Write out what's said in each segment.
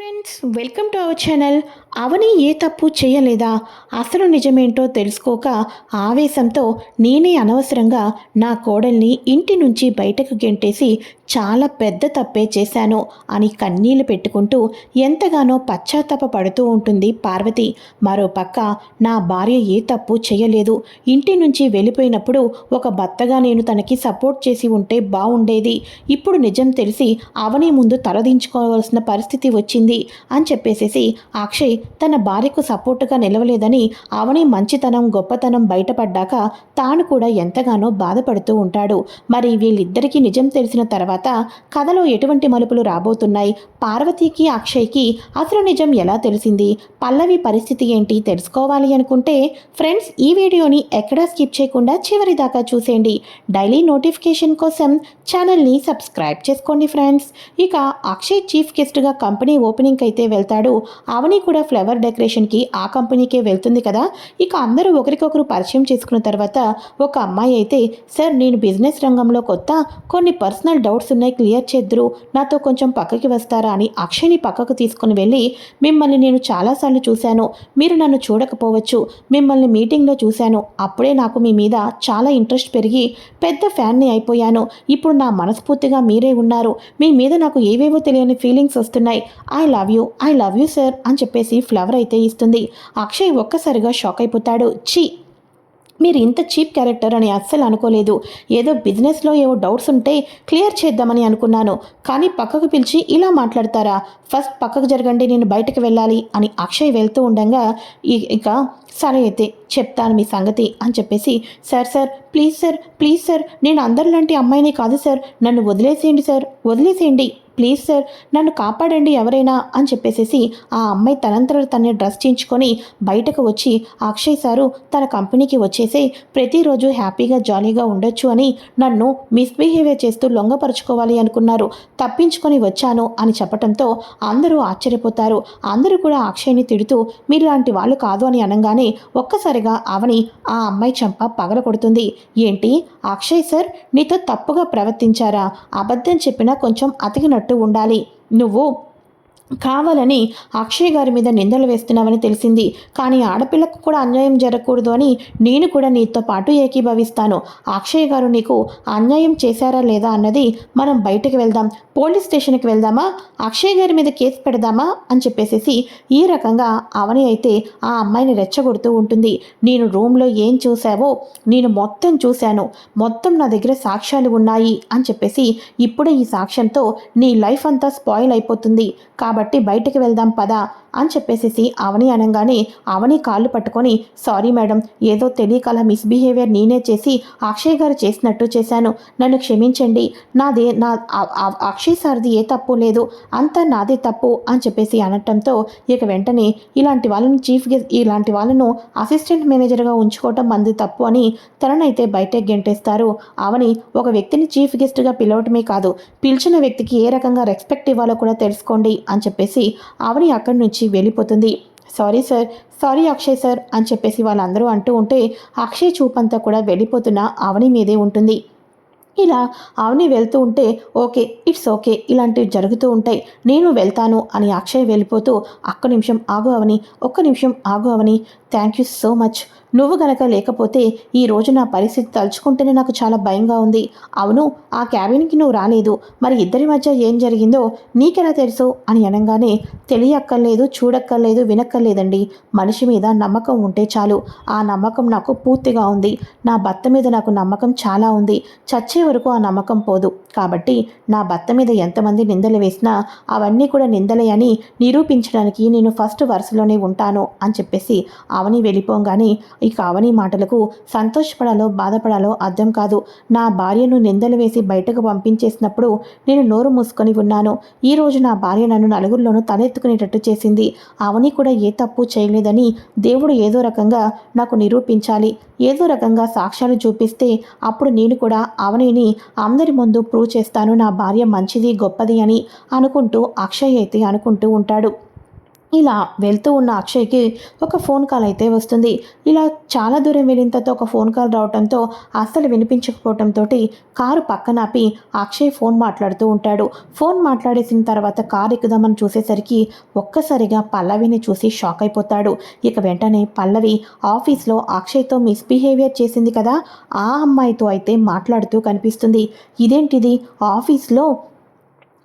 Friends welcome to our channel. Avani ఏ తప్పు చేయలేదా? అసలు నిజమేంటో తెలుసుకోక ఆవేశంతో నేనే అనవసరంగా నా కోడల్ని ఇంటి నుంచి బయటకు గెంటేసి చాలా పెద్ద తప్పే చేశాను అని కన్నీళ్ళు పెట్టుకుంటూ ఎంతగానో పశ్చాత్తాప పడుతూ ఉంటుంది పార్వతి. మరోపక్క నా భార్య ఏ తప్పు చేయలేదు. ఇంటి నుంచి వెళ్ళిపోయినప్పుడు ఒక భర్తగా నేను తనకి సపోర్ట్ చేసి ఉంటే బాగుండేది ఇప్పుడు నిజం తెలిసి అవని ముందు తలదించుకోవాల్సిన పరిస్థితి వచ్చింది అని చెప్పేసేసి అక్షయ్ తన భార్యకు సపోర్టుగా నిలవలేదని అవని మంచితనం గొప్పతనం బయటపడ్డాక తాను కూడా ఎంతగానో బాధపడుతూ ఉంటాడు. మరి వీళ్ళిద్దరికీ నిజం తెలిసిన తర్వాత కథలో ఎటువంటి మలుపులు రాబోతున్నాయి? పార్వతీకి అక్షయ్కి అసలు నిజం ఎలా తెలిసింది? పల్లవి పరిస్థితి ఏంటి తెలుసుకోవాలి అనుకుంటే ఫ్రెండ్స్ ఈ వీడియోని ఎక్కడా స్కిప్ చేయకుండా చివరి దాకా చూసేయండి. డైలీ నోటిఫికేషన్ కోసం ఛానల్ని సబ్స్క్రైబ్ చేసుకోండి ఫ్రెండ్స్. ఇక అక్షయ్ చీఫ్ గెస్ట్గా కంపెనీ ఓపెనింగ్కి అయితే వెళ్తాడు. అవని కూడా ఫ్లవర్ డెకరేషన్కి ఆ కంపెనీకే వెళ్తుంది కదా? ఇక అందరూ ఒకరికొకరు పరిచయం చేసుకున్న తర్వాత ఒక అమ్మాయి అయితే సార్ నేను బిజినెస్ రంగంలో కొత్త కొన్ని పర్సనల్ డౌట్స్ ఉన్నాయి క్లియర్ చేద్దరు. నాతో కొంచెం పక్కకి వస్తారా అని అక్షయ్ని పక్కకు తీసుకుని వెళ్ళి మిమ్మల్ని నేను చాలాసార్లు చూశాను. మీరు నన్ను చూడకపోవచ్చు. మిమ్మల్ని మీటింగ్లో చూశాను. అప్పుడే నాకు మీ మీద చాలా ఇంట్రెస్ట్ పెరిగి పెద్ద ఫ్యాన్ని అయిపోయాను. ఇప్పుడు నా మనస్ఫూర్తిగా మీరే ఉన్నారు. మీ మీద నాకు ఏవేవో తెలియని ఫీలింగ్స్ వస్తున్నాయి. I love you. I love you sir అని చెప్పేసి ఫ్లవర్ అయితే ఇస్తుంది. అక్షయ్ ఒక్కసారిగా షాక్ అయిపోతాడు. ఛీ! మీరు ఇంత చీప్ క్యారెక్టర్ అని అస్సలు అనుకోలేదు. ఏదో బిజినెస్లో ఏవో డౌట్స్ ఉంటే క్లియర్ చేద్దామని అనుకున్నాను. కానీ పక్కకు పిలిచి ఇలా మాట్లాడతారా? ఫస్ట్ పక్కకు జరగండి నేను బయటకు వెళ్ళాలి అని అక్షయ్ వెళ్తూ ఉండగా ఇక సరే అయితే చెప్తాను మీ సంగతి అని చెప్పేసి sir sir please sir please sir నేను అందరిలాంటి అమ్మాయిని కాదు సార్. నన్ను వదిలేసేయండి సార్ వదిలేసేయండి. ప్లీజ్ సార్ నన్ను కాపాడండి ఎవరైనా అని చెప్పేసేసి ఆ అమ్మాయి తనంతర తనే డ్రెస్ చేయించుకొని బయటకు వచ్చి అక్షయ్ సారు తన కంపెనీకి వచ్చేసి ప్రతిరోజు హ్యాపీగా జాలీగా ఉండొచ్చు అని నన్ను మిస్బిహేవియర్ చేస్తూ లొంగపరుచుకోవాలి అనుకున్నారు. తప్పించుకొని వచ్చాను అని చెప్పడంతో అందరూ ఆశ్చర్యపోతారు. అందరూ కూడా అక్షయ్ని తిడుతూ మీరు లాంటి వాళ్ళు కాదు అని అనగానే ఒక్కసారిగా అవని ఆ అమ్మాయి చంప పగల కొడుతుంది ఏంటి? అక్షయ్ సార్ నీతో తప్పుగా ప్రవర్తించారా? అబద్ధం చెప్పినా కొంచెం అతికినట్టు ఉండాలి. నువ్వు కావాలని అక్షయ్ గారి మీద నిందలు వేస్తున్నావని తెలిసింది. కానీ ఆడపిల్లకు కూడా అన్యాయం జరగకూడదు అని నేను కూడా నీతో పాటు ఏకీభవిస్తాను. అక్షయ్ గారు నీకు అన్యాయం చేశారా లేదా అన్నది మనం బయటకు వెళ్దాం. పోలీస్ స్టేషన్కి వెళ్దామా? అక్షయ్ గారి మీద కేసు పెడదామా? అని చెప్పేసేసి ఈ రకంగా అవని అయితే ఆ అమ్మాయిని రెచ్చగొడుతూ ఉంటుంది. నేను రూమ్లో ఏం చూసావో నేను మొత్తం చూశాను. మొత్తం నా దగ్గర సాక్ష్యాలు ఉన్నాయి అని చెప్పేసి ఇప్పుడే ఈ సాక్ష్యంతో నీ లైఫ్ అంతా స్పాయిల్ అయిపోతుంది. కాబట్టి బయటికి వెళ్దాం పదా అని చెప్పేసేసి అవని అనగానే అవని కాళ్ళు పట్టుకొని సారీ మేడం ఏదో తెలియక అలా మిస్బిహేవియర్ నేనే చేసి అక్షయ్ గారు చేసినట్టు చేశాను. నన్ను క్షమించండి. నాదే నా అక్షయ్ సార్ది ఏ తప్పు లేదు. అంతా నాదే తప్పు అని చెప్పేసి అనటంతో ఇక వెంటనే ఇలాంటి వాళ్ళను చీఫ్ గెస్ట్ ఇలాంటి వాళ్ళను అసిస్టెంట్ మేనేజర్గా ఉంచుకోవటం మంది తప్పు అని తననైతే బయటకు గెంటేస్తారు. అవని ఒక వ్యక్తిని చీఫ్ గెస్ట్గా పిలవటమే కాదు పిలిచిన వ్యక్తికి ఏ రకంగా రెస్పెక్ట్ ఇవ్వాలో కూడా తెలుసుకోండి అని చెప్పేసి అవని అక్కడి నుంచి వెళ్ళిపోతుంది. Sorry sir sorry Akshay sir అని చెప్పేసి వాళ్ళందరూ అంటూ ఉంటే అక్షయ్ చూపంతా కూడా వెళ్ళిపోతున్న అవని మీదే ఉంటుంది. ఇలా అవని వెళ్తూ ఉంటే ఓకే ఇట్స్ ఓకే ఇలాంటివి జరుగుతూ ఉంటాయి నేను వెళ్తాను అని అక్షయ్ వెళ్ళిపోతూ ఒక్క నిమిషం ఆగు అవని ఒక్క నిమిషం ఆగు Avani thank you so much నువ్వు గనక లేకపోతే ఈ రోజు నా పరిస్థితి తలుచుకుంటేనే నాకు చాలా భయంగా ఉంది. అవును ఆ క్యాబిన్కి నువ్వు రాలేదు. మరి ఇద్దరి మధ్య ఏం జరిగిందో నీకెలా తెలుసు? అని అనగానే తెలియక్కర్లేదు చూడక్కర్లేదు వినక్కర్లేదండి. మనిషి మీద నమ్మకం ఉంటే చాలు. ఆ నమ్మకం నాకు పూర్తిగా ఉంది. నా భర్త మీద నాకు నమ్మకం చాలా ఉంది. చచ్చే వరకు ఆ నమ్మకం పోదు. కాబట్టి నా భర్త మీద ఎంతమంది నిందలు వేసినా అవన్నీ కూడా నిందలే అని నిరూపించడానికి నేను ఫస్ట్ వరుసలోనే ఉంటాను అని చెప్పేసి అవని వెళ్ళిపోగానే ఇక అవని మాటలకు సంతోషపడాలో బాధపడాలో అర్థం కాదు. నా భార్యను నిందలు వేసి బయటకు పంపించేసినప్పుడు నేను నోరు మూసుకొని ఉన్నాను. ఈ రోజు నా భార్య నన్ను నలుగురిలోనూ తలెత్తుకునేటట్టు చేసింది. అవని కూడా ఏ తప్పు చేయలేదని దేవుడు ఏదో రకంగా నాకు నిరూపించాలి. ఏదో రకంగా సాక్ష్యాలు చూపిస్తే అప్పుడు నేను కూడా అవనిని అందరి ముందు ప్రూవ్ చేస్తాను. నా భార్య మంచిది గొప్పది అని అనుకుంటూ అక్షయ్ అయితే అనుకుంటూ ఉంటాడు. ఇలా వెళ్తూ ఉన్న అక్షయ్కి ఒక ఫోన్ కాల్ అయితే వస్తుంది. ఇలా చాలా దూరం వెళ్ళిన తర్వాత ఒక ఫోన్ కాల్ రావడంతో అస్సలు వినిపించకపోవడంతో కారు పక్కనాపి అక్షయ్ ఫోన్ మాట్లాడుతూ ఉంటాడు. ఫోన్ మాట్లాడేసిన తర్వాత కారు ఎక్కుదామని చూసేసరికి ఒక్కసారిగా పల్లవిని చూసి షాక్ అయిపోతాడు. ఇక వెంటనే పల్లవి ఆఫీస్లో అక్షయ్తో మిస్బిహేవియర్ చేసింది కదా ఆ అమ్మాయితో అయితే మాట్లాడుతూ కనిపిస్తుంది. ఇదేంటిది? ఆఫీస్లో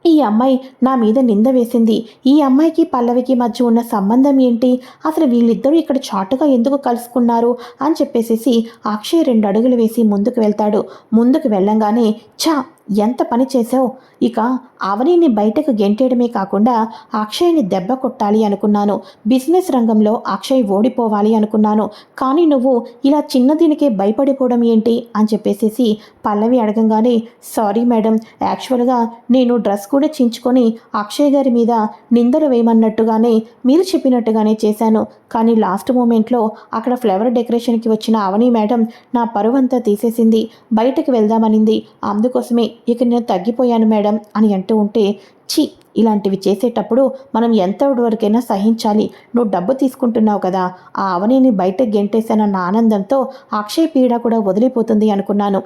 ఈ అమ్మాయి నా మీద నింద వేసింది. ఈ అమ్మాయికి పల్లవికి మధ్య ఉన్న సంబంధం ఏంటి? అసలు వీళ్ళిద్దరూ ఇక్కడ చాటుగా ఎందుకు కలుసుకున్నారు? అని చెప్పేసేసి అక్షయ్ రెండు అడుగులు వేసి ముందుకు వెళ్తాడు. ముందుకు వెళ్ళంగానే ఛా! ఎంత పని చేసావు ఇక అవనీని బయటకు గెంటేయడమే కాకుండా అక్షయ్ని దెబ్బ కొట్టాలి అనుకున్నాను. బిజినెస్ రంగంలో అక్షయ్ ఓడిపోవాలి అనుకున్నాను. కానీ నువ్వు ఇలా చిన్న దీనికే భయపడిపోవడం ఏంటి? అని చెప్పేసేసి పల్లవి అడగంగానే సారీ మేడం యాక్చువల్గా నేను డ్రెస్ కూడా చించుకొని అక్షయ్ గారి మీద నిందలు వేయమన్నట్టుగానే మీరు చెప్పినట్టుగానే చేశాను. కానీ లాస్ట్ మూమెంట్లో అక్కడ ఫ్లవర్ డెకరేషన్కి వచ్చిన అవని మేడం నా పరువంతా తీసేసింది. బయటకు వెళ్దామనింది. అందుకోసమే ఇక నేను తగ్గిపోయాను మేడం అని అంటూ ఉంటే ఛీ ఇలాంటివి చేసేటప్పుడు మనం ఎంత వరకైనా సహించాలి. నువ్వు డబ్బు తీసుకుంటున్నావు కదా ఆ అవనిని బయటకు గెంటేశానన్న ఆనందంతో అక్షయ పీడ కూడా వదిలిపోతుంది అనుకున్నాను.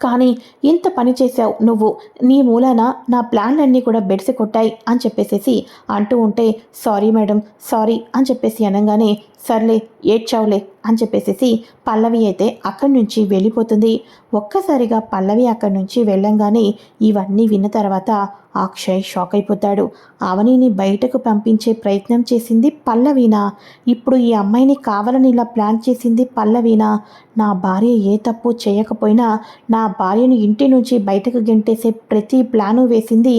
కానీ ఇంత పని చేసావు నువ్వు నీ మూలాన నా ప్లాన్లన్నీ కూడా బెడిసి కొట్టాయి అని చెప్పేసేసి అంటూ ఉంటే సారీ మేడం సారీ అని చెప్పేసి అనగానే సర్లే ఏడ్చావులే అని చెప్పేసేసి పల్లవి అయితే అక్కడి నుంచి వెళ్ళిపోతుంది. ఒక్కసారిగా పల్లవి అక్కడి నుంచి వెళ్ళంగానే ఇవన్నీ విన్న తర్వాత అక్షయ్ షాక్ అయిపోతాడు. అవనిని బయటకు పంపించే ప్రయత్నం చేసింది పల్లవీనా? ఇప్పుడు ఈ అమ్మాయిని కావాలని ఇలా ప్లాన్ చేసింది పల్లవీనా? నా భార్య ఏ తప్పు చేయకపోయినా నా భార్యను ఇంటి నుంచి బయటకు గెంటేసే ప్రతి ప్లాను వేసింది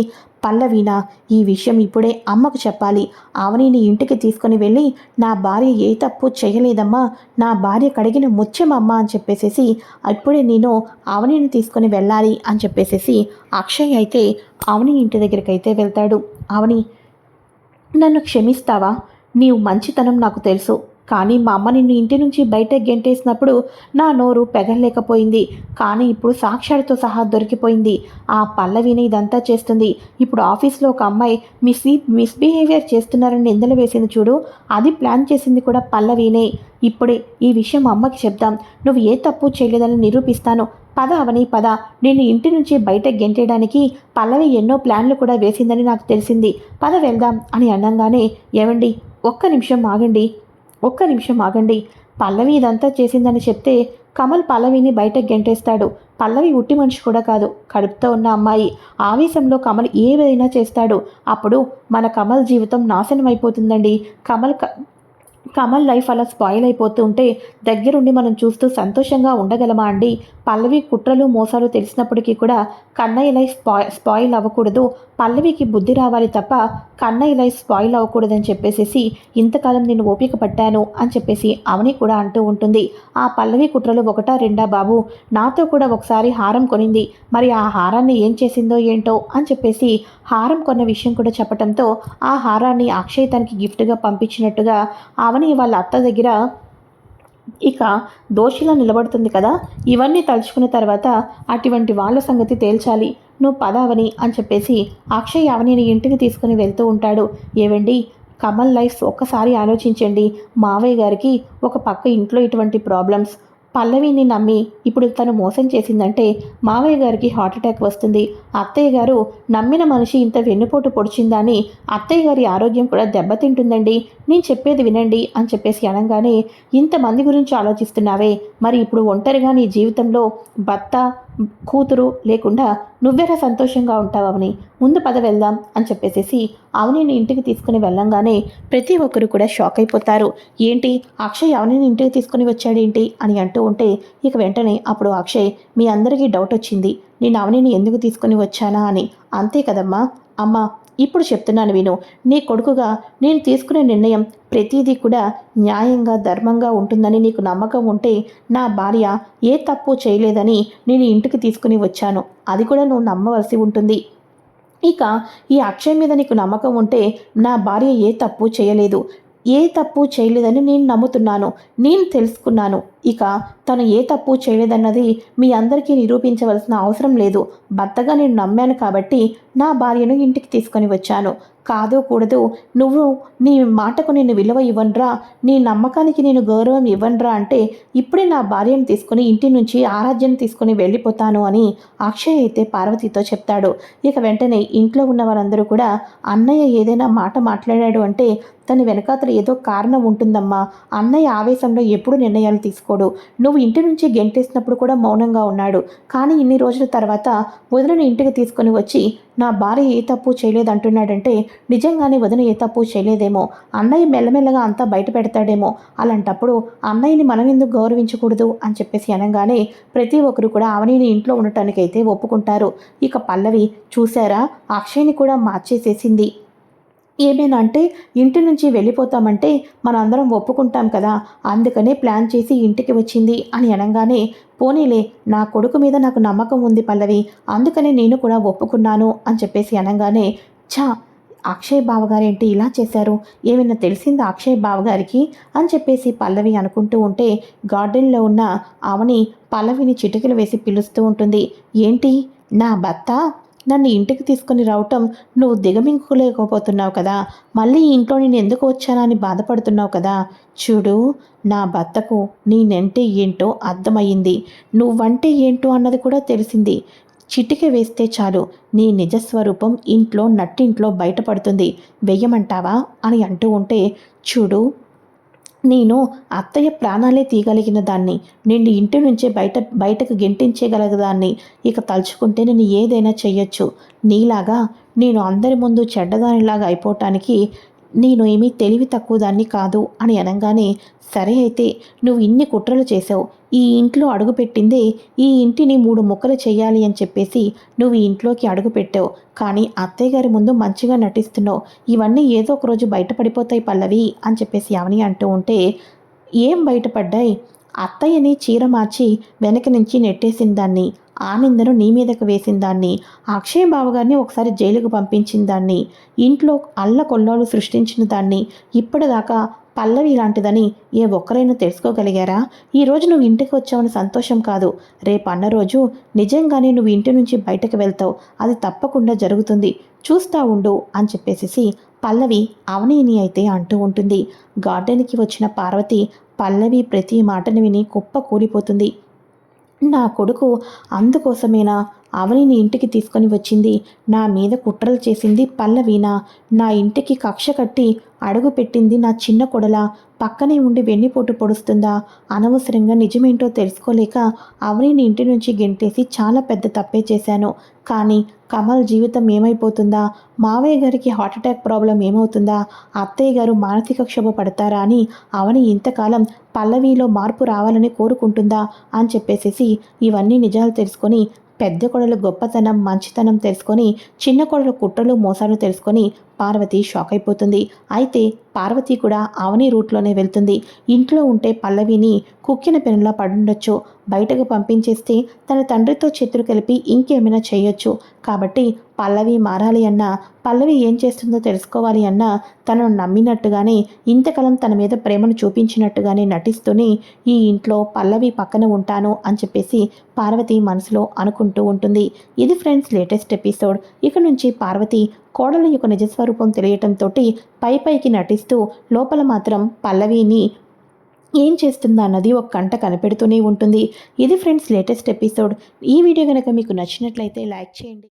పల్లవీన ఈ విషయం ఇప్పుడే అమ్మకు చెప్పాలి. ఆవనిని ఇంటికి తీసుకొని వెళ్ళి నా భార్య ఏ తప్పు చేయలేదమ్మా నా భార్య కడిగిన ముత్యమమ్మ అని చెప్పేసేసి ఇప్పుడే నేను ఆవనిని తీసుకొని వెళ్ళాలి అని చెప్పేసేసి అక్షయ్ అయితే అవని ఇంటి దగ్గరికి అయితే వెళ్తాడు. అవని నన్ను క్షమిస్తావా? నీవు మంచితనం నాకు తెలుసు. కానీ మా అమ్మ నిన్ను ఇంటి నుంచి బయట గెంటేసినప్పుడు నా నోరు పెగలేకపోయింది కానీ ఇప్పుడు సాక్ష్యాలతో సహా దొరికిపోయింది. ఆ పల్లవిని ఇదంతా చేస్తుంది. ఇప్పుడు ఆఫీస్లో ఒక అమ్మాయి మిస్ మిస్బిహేవియర్ చేస్తున్నారని నిందలు వేసింది చూడు. అది ప్లాన్ చేసింది కూడా పల్లవినే. ఇప్పుడే ఈ విషయం అమ్మకి చెప్దాం. నువ్వు ఏ తప్పు చేయలేదని నిరూపిస్తాను. పద అవని పద. నేను ఇంటి నుంచి బయట గెంటేయడానికి పల్లవి ఎన్నో ప్లాన్లు కూడా వేసిందని నాకు తెలిసింది. పద వెళ్దాం అని అనగానే ఏమండి ఒక్క నిమిషం ఆగండి. ఒక్క నిమిషం ఆగండి. పల్లవి ఇదంతా చేసిందని చెప్తే కమల్ పల్లవిని బయటకు గెంటేస్తాడు. పల్లవి ఉట్టి మనిషి కూడా కాదు. కడుపుతో ఉన్న అమ్మాయి. ఆవేశంలో కమల్ ఏదైనా చేస్తాడు. అప్పుడు మన కమల్ జీవితం నాశనం అయిపోతుందండి. కమల్ కమల్ లైఫ్ అలా స్పాయిల్ అయిపోతూ ఉంటే దగ్గరుండి మనం చూస్తూ సంతోషంగా ఉండగలమా అండి? పల్లవి కుట్రలు మోసాలు తెలిసినప్పటికీ కూడా కన్నయ్య లైఫ్ స్పాయి స్పాయిల్ అవ్వకూడదు. పల్లవికి బుద్ధి రావాలి తప్ప కన్నయ్య లైఫ్ స్పాయిల్ అవ్వకూడదని చెప్పేసి ఇంతకాలం నేను ఓపిక పట్టాను అని చెప్పేసి అవని కూడా అంటూ ఉంటుంది. ఆ పల్లవి కుట్రలు ఒకటా రెండా బాబు? నాతో కూడా ఒకసారి హారం కొనింది. మరి ఆ హారాన్ని ఏం చేసిందో ఏంటో అని చెప్పేసి హారం కొన్న విషయం కూడా చెప్పడంతో ఆ హారాన్ని అక్షయ్ తనకి గిఫ్ట్గా పంపించినట్టుగా అవని వాళ్ళ అత్త దగ్గర ఇక దోషిలా నిలబడుతుంది కదా? ఇవన్నీ తలుచుకున్న తర్వాత అటువంటి వాళ్ళ సంగతి తేల్చాలి. నువ్వు పదావని అని చెప్పేసి అక్షయ్ అవనిని ఇంటికి తీసుకుని వెళ్తూ ఉంటాడు. ఏవండి? కమల్ లైఫ్ ఒక్కసారి ఆలోచించండి. మావయ్య గారికి ఒక పక్క ఇంట్లో ఇటువంటి ప్రాబ్లమ్స్ పల్లవిని నమ్మి ఇప్పుడు తను మోసం చేసిందంటే మావయ్య గారికి హార్ట్ అటాక్ వస్తుంది. అత్తయ్య గారు నమ్మిన మనిషి ఇంత వెన్నుపోటు పొడిచిందా అని అత్తయ్య గారి ఆరోగ్యం కూడా దెబ్బతింటుందండి. నేను చెప్పేది వినండి అని చెప్పేసి అనగానే ఇంతమంది గురించి ఆలోచిస్తున్నావే. మరి ఇప్పుడు ఒంటరిగా నీ జీవితంలో భర్త కూతురు లేకుండా నువ్వెరా సంతోషంగా ఉంటావని ముందు పద వెళ్దాం అని చెప్పేసేసి అవనిని ఇంటికి తీసుకుని వెళ్ళంగానే ప్రతి ఒక్కరు కూడా షాక్ అయిపోతారు. ఏంటి? అక్షయ్ అవనిని ఇంటికి తీసుకుని వచ్చాడేంటి? అని అంటూ ఉంటే ఇక వెంటనే అప్పుడు అక్షయ్ మీ అందరికీ డౌట్ వచ్చింది. నేను అవనిని ఎందుకు తీసుకుని వచ్చానా అని. అంతే కదమ్మా. అమ్మ ఇప్పుడు చెప్తున్నాను విను. నీ కొడుకుగా నేను తీసుకునే నిర్ణయం ప్రతిదీ కూడా న్యాయంగా ధర్మంగా ఉంటుందని నీకు నమ్మకం ఉంటే నా భార్య ఏ తప్పు చేయలేదని నేను ఇంటికి తీసుకుని వచ్చాను. అది కూడా నువ్వు నమ్మవలసి ఉంటుంది. ఇక ఈ అక్షయ్ మీద నీకు నమ్మకం ఉంటే నా భార్య ఏ తప్పు చేయలేదు. ఏ తప్పు చేయలేదని నేను నమ్ముతున్నాను నేను తెలుసుకున్నాను. ఇక తను ఏ తప్పు చేయలేదన్నది మీ అందరికీ నిరూపించవలసిన అవసరం లేదు. భర్తగా నేను నమ్మాను కాబట్టి నా భార్యను ఇంటికి తీసుకొని వచ్చాను. కాదు కూడదు. నువ్వు నీ మాటకు నేను విలువ ఇవ్వనురా. నీ నమ్మకానికి నేను గౌరవం ఇవ్వనురా అంటే ఇప్పుడే నా భార్యను తీసుకుని ఇంటి నుంచి ఆరాధ్యను తీసుకుని వెళ్ళిపోతాను అని అక్షయ్ అయితే పార్వతితో చెప్తాడు. ఇక వెంటనే ఇంట్లో ఉన్న వారందరూ కూడా అన్నయ్య ఏదైనా మాట మాట్లాడాడు అంటే తన వెనకాతల ఏదో కారణం ఉంటుందమ్మా. అన్నయ్య ఆవేశంలో ఎప్పుడు నిర్ణయాలు తీసుకోడు. నువ్వు ఇంటి నుంచి గెంటేసినప్పుడు కూడా మౌనంగా ఉన్నాడు. కానీ ఇన్ని రోజుల తర్వాత వదిలిన ఇంటికి తీసుకొని వచ్చి నా భార్య ఏ తప్పు చేయలేదంటున్నాడంటే నిజంగానే వదిన ఏ తప్పు చేయలేదేమో అన్నయ్య మెల్లమెల్లగా అంతా బయట పెడతాడేమో అలాంటప్పుడు అన్నయ్యని మనం ఎందుకు గౌరవించకూడదు? అని చెప్పేసి అనగానే ప్రతి ఒక్కరు కూడా అవనీని ఇంట్లో ఉండటానికైతే ఒప్పుకుంటారు. ఇక పల్లవి చూశారా? అక్షయ్ని కూడా మార్చేసేసింది. ఏమైనా అంటే ఇంటి నుంచి వెళ్ళిపోతామంటే మనందరం ఒప్పుకుంటాం కదా అందుకనే ప్లాన్ చేసి ఇంటికి వచ్చింది అని అనగానే పోనీలే నా కొడుకు మీద నాకు నమ్మకం ఉంది పల్లవి అందుకనే నేను కూడా ఒప్పుకున్నాను అని చెప్పేసి అనగానే ఛా అక్షయ్ బావగారేంటి ఇలా చేశారు? ఏమైనా తెలిసిందా అక్షయ్ బావగారికి? అని చెప్పేసి పల్లవి అనుకుంటూ ఉంటే గార్డెన్లో ఉన్న ఆమెని పల్లవిని చిటికలు వేసి పిలుస్తూ ఉంటుంది. ఏంటి? నా భర్త? నన్ను ఇంటికి తీసుకుని రావటం నువ్వు దిగమింగుకోలేకపోతున్నావు కదా. మళ్ళీ ఇంట్లో నేను ఎందుకు వచ్చానని బాధపడుతున్నావు కదా. చూడు నా భర్తకు నేనంటే ఏంటో అర్థమయ్యింది. నువ్వంటే ఏంటో అన్నది కూడా తెలిసింది. చిటిక వేస్తే చాలు. నీ నిజస్వరూపం ఇంట్లో నట్టింట్లో బయటపడుతుంది. వెయ్యమంటావా? అని అంటూ ఉంటే చూడు నేను అత్తయ్య ప్రాణాలే తీయగలిగిన దాన్ని నిన్ను ఇంటి నుంచే బయట బయటకు గెంటించగలగదాన్ని ఇక తలుచుకుంటే నేను ఏదైనా చెయ్యొచ్చు. నీలాగా నేను అందరి ముందు చెడ్డదానిలాగా అయిపోవటానికి నేను ఏమీ తెలివి తక్కువ దాన్ని కాదు అని అనగానే సరే అయితే నువ్వు ఇన్ని కుట్రలు చేసావు ఈ ఇంట్లో అడుగుపెట్టిందే ఈ ఇంటిని మూడు ముక్కలు చేయాలి అని చెప్పేసి నువ్వు ఈ ఇంట్లోకి అడుగుపెట్టావు కానీ అత్తయ్య గారి ముందు మంచిగా నటిస్తున్నావు. ఇవన్నీ ఏదో ఒక రోజు బయటపడిపోతాయి పల్లవి అని చెప్పేసి అవని అంటూ ఉంటే ఏం బయటపడ్డాయి? అత్తయ్యని చీర మార్చి వెనక నుంచి నెట్టేసిన దాన్ని ఆ నిందను నీ మీదకు వేసిన దాన్ని అక్షయ్ బావగారిని ఒకసారి జైలుకు పంపించిన దాన్ని ఇంట్లో అల్ల కొల్లోలు సృష్టించిన దాన్ని ఇప్పటిదాకా పల్లవి లాంటిదని ఏ ఒక్కరైనా తెలుసుకోగలిగారా? ఈరోజు నువ్వు ఇంటికి వచ్చావని సంతోషం కాదు. రేపు అన్న రోజు నిజంగానే నువ్వు ఇంటి నుంచి బయటకు వెళ్తావు. అది తప్పకుండా జరుగుతుంది. చూస్తా ఉండు అని చెప్పేసి పల్లవి అవనీని అయితే అంటూ ఉంటుంది. గార్డెన్కి వచ్చిన పార్వతి పల్లవి ప్రతి మాటను విని కుప్ప కూలిపోతుంది. నా కొడుకు అందుకోసమేనా అవనిని ఇంటికి తీసుకొని వచ్చింది. నా మీద కుట్రలు చేసింది పల్లవీన. నా ఇంటికి కక్ష కట్టి అడుగు పెట్టింది నా చిన్న కొడల. పక్కనే ఉండి వెన్నిపోటు పొడుస్తుందా? అనవసరంగా నిజమేంటో తెలుసుకోలేక అవనిని ఇంటి నుంచి గెంటేసి చాలా పెద్ద తప్పే చేశాను. కానీ కమల్ జీవితం ఏమైపోతుందా? మావయ్య గారికి హార్ట్ అటాక్ ప్రాబ్లం ఏమవుతుందా? అత్తయ్య గారు మానసిక క్షోభ పడతారా అని అవని ఇంతకాలం పల్లవిలో మార్పు రావాలని కోరుకుంటుందా? అని చెప్పేసేసి ఇవన్నీ నిజాలు తెలుసుకొని పెద్ద కొడలు గొప్పతనం మంచితనం తెలుసుకొని చిన్న కొడలు కుట్రలు మోసాలు తెలుసుకొని పార్వతి షాక్ అయిపోతుంది అయితే పార్వతి కూడా అవని రూట్లోనే వెళ్తుంది. ఇంట్లో ఉంటే పల్లవిని కుక్కిన పెనులా పడుండొచ్చు. బయటకు పంపించేస్తే తన తండ్రితో చేతులు కలిపి ఇంకేమైనా చేయొచ్చు. కాబట్టి పల్లవి మారాలి అన్నా పల్లవి ఏం చేస్తుందో తెలుసుకోవాలి అన్నా తనను నమ్మినట్టుగానే ఇంతకాలం తన మీద ప్రేమను చూపించినట్టుగానే నటిస్తూనే ఈ ఇంట్లో పల్లవి పక్కన ఉంటాను అని చెప్పేసి పార్వతి మనసులో అనుకుంటూ ఉంటుంది. ఇది ఫ్రెండ్స్ లేటెస్ట్ ఎపిసోడ్. ఇక నుంచి పార్వతి కోడల యొక్క నిజస్వరూపం తెలియటంతో పై పైకి నటిస్తూ లోపల మాత్రం పల్లవిని ఏం చేస్తుందా అన్నది ఒక కంట కనిపెడుతూనే ఉంటుంది. ఇది ఫ్రెండ్స్ లేటెస్ట్ ఎపిసోడ్ ఈ వీడియో కనుక మీకు నచ్చినట్లయితే లైక్ చేయండి.